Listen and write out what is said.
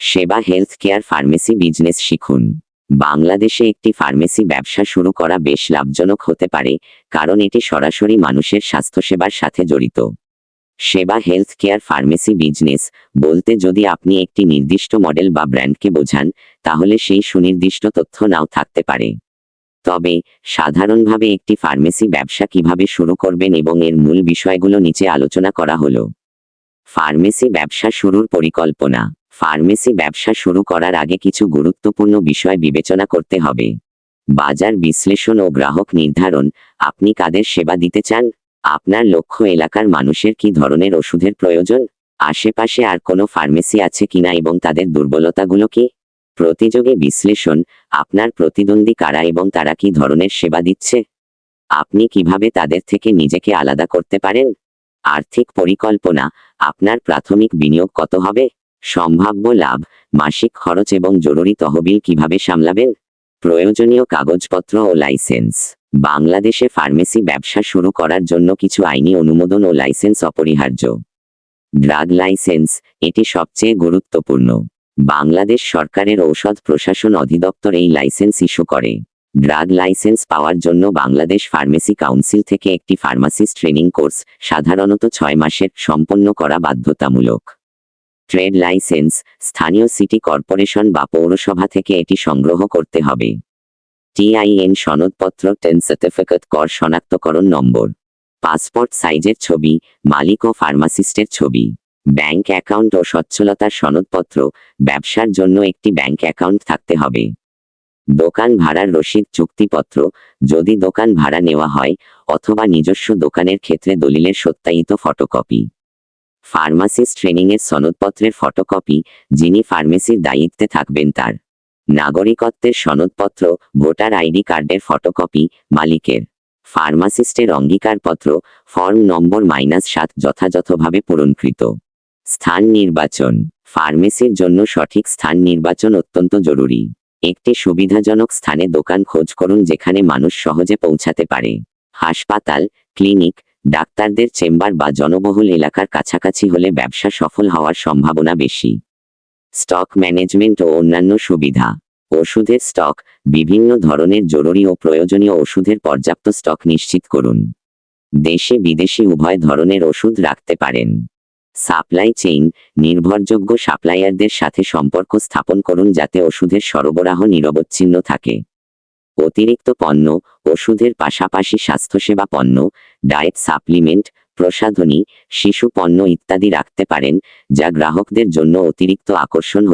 সেবা health care pharmacy business শিখুন। বাংলাদেশে একটি ফার্মেসি ব্যবসা শুরু করা বেশ লাভজনক হতে পারে, কারণ এটি সরাসরি মানুষের স্বাস্থ্যসেবার সাথে জড়িত। সেবা হেলথ কেয়ার ফার্মেসি বিজনেস বলতে যদি আপনি একটি নির্দিষ্ট মডেল বা ব্র্যান্ডকে বোঝান, তাহলে সেই সুনির্দিষ্ট তথ্য নাও থাকতে পারে। তবে, সাধারণভাবে একটি ফার্মেসি ব্যবসা কীভাবে শুরু করবেন এবং এর মূল বিষয়গুলো নিচে আলোচনা করা হলো। ফার্মেসি ব্যবসা শুরুর পরিকল্পনা ফার্মেসি ব্যবসা শুরু করার আগে কিছু গুরুত্বপূর্ণ বিষয় বিবেচনা করতে হবে। বাজার বিশ্লেষণ ও গ্রাহক নির্ধারণ, আপনি কাদের সেবা দিতে চান? আপনার লক্ষ্য এলাকার মানুষের কি ধরনের ওষুধের প্রয়োজন? আশেপাশে আর কোনো ফার্মেসি আছে কিনা এবং তাদের দুর্বলতাগুলো কি? প্রতিযোগী বিশ্লেষণ, আপনার প্রতিদ্বন্দ্বী কারা এবং তারা কি ধরনের সেবা দিচ্ছে? আপনি কীভাবে তাদের থেকে নিজেকে আলাদা করতে পারেন? আর্থিক পরিকল্পনা, আপনার প্রাথমিক বিনিয়োগ কত হবে? সম্ভাব্য লাভ, মাসিক খরচ এবং জরুরি তহবিল কীভাবে সামলাবেন? প্রয়োজনীয় কাগজপত্র ও লাইসেন্স। বাংলাদেশে ফার্মেসি ব্যবসা শুরু করার জন্য কিছু আইনি অনুমোদন ও লাইসেন্স অপরিহার্য। ড্রাগ লাইসেন্স, এটি সবচেয়ে গুরুত্বপূর্ণ। বাংলাদেশ সরকারের ঔষধ প্রশাসন অধিদপ্তর এই লাইসেন্স ইস্যু করে। ড্রাগ লাইসেন্স পাওয়ার জন্য বাংলাদেশ ফার্মেসি কাউন্সিল থেকে একটি ফার্মাসিস্ট ট্রেনিং কোর্স, সাধারণত ছয় মাসের, সম্পন্ন করা বাধ্যতামূলক। ট্রেড লাইসেন্স, স্থানীয় সিটি কর্পোরেশন বা পৌরসভা থেকে এটি সংগ্রহ করতে হবে। টিআইএন সনদপত্র টেন সার্টিফিকেট কর শনাক্তকরণ নম্বর, পাসপোর্ট সাইজের ছবি, মালিক ও ফার্মাসিস্টের ছবি, ব্যাংক অ্যাকাউন্ট ও সচ্ছলতার সনদপত্র, ব্যবসার জন্য একটি ব্যাংক অ্যাকাউন্ট থাকতে হবে। দোকান ভাড়ার রসিদ চুক্তিপত্র, যদি দোকান ভাড়া নেওয়া হয়, অথবা নিজস্ব দোকানের ক্ষেত্রে দলিলের সত্যায়িত ফটোকপি। ফার্মাসিস্ট ট্রেনিংয়ের সনদপত্রের ফটোকপি, যিনি ফার্মেসির দায়িত্বে থাকবেন তার নাগরিকত্বের সনদপত্র, ভোটার আইডি কার্ডের ফটোকপি, মালিকের ফার্মাসিস্টের অঙ্গীকারপত্র, ফর্ম নম্বর মাইনাস সাত যথাযথভাবে পূরণকৃত স্থান নির্বাচন। ফার্মেসির জন্য সঠিক স্থান নির্বাচন অত্যন্ত জরুরি। একটি সুবিধাজনক স্থানে দোকান খোঁজ করুন যেখানে মানুষ সহজে পৌঁছাতে পারে। হাসপাতাল, ক্লিনিক ডাক্তারদের চেম্বার বা জনবহুল এলাকার কাছাকাছি হলে ব্যবসা সফল হওয়ার সম্ভাবনা বেশি। স্টক ম্যানেজমেন্ট ও অন্যান্য সুবিধা। ওষুধের স্টক, বিভিন্ন ধরনের জরুরি ও প্রয়োজনীয় ওষুধের পর্যাপ্ত স্টক নিশ্চিত করুন। দেশে বিদেশি উভয় ধরনের ওষুধ রাখতে পারেন। সাপ্লাই চেইন, নির্ভরযোগ্য সাপ্লায়ারদের সাথে সম্পর্ক স্থাপন করুন যাতে ওষুধের সরবরাহ নিরবচ্ছিন্ন থাকে। অতিরিক্ত পণ্য, ওষুধের পাশাপাশি স্বাস্থ্যসেবা পণ্য, ডায়েট সাপ্লিমেন্ট, প্রসাধনী, শিশু পণ্য ইত্যাদি রাখতে পারেন, যা গ্রাহকদের জন্য অতিরিক্ত আকর্ষণ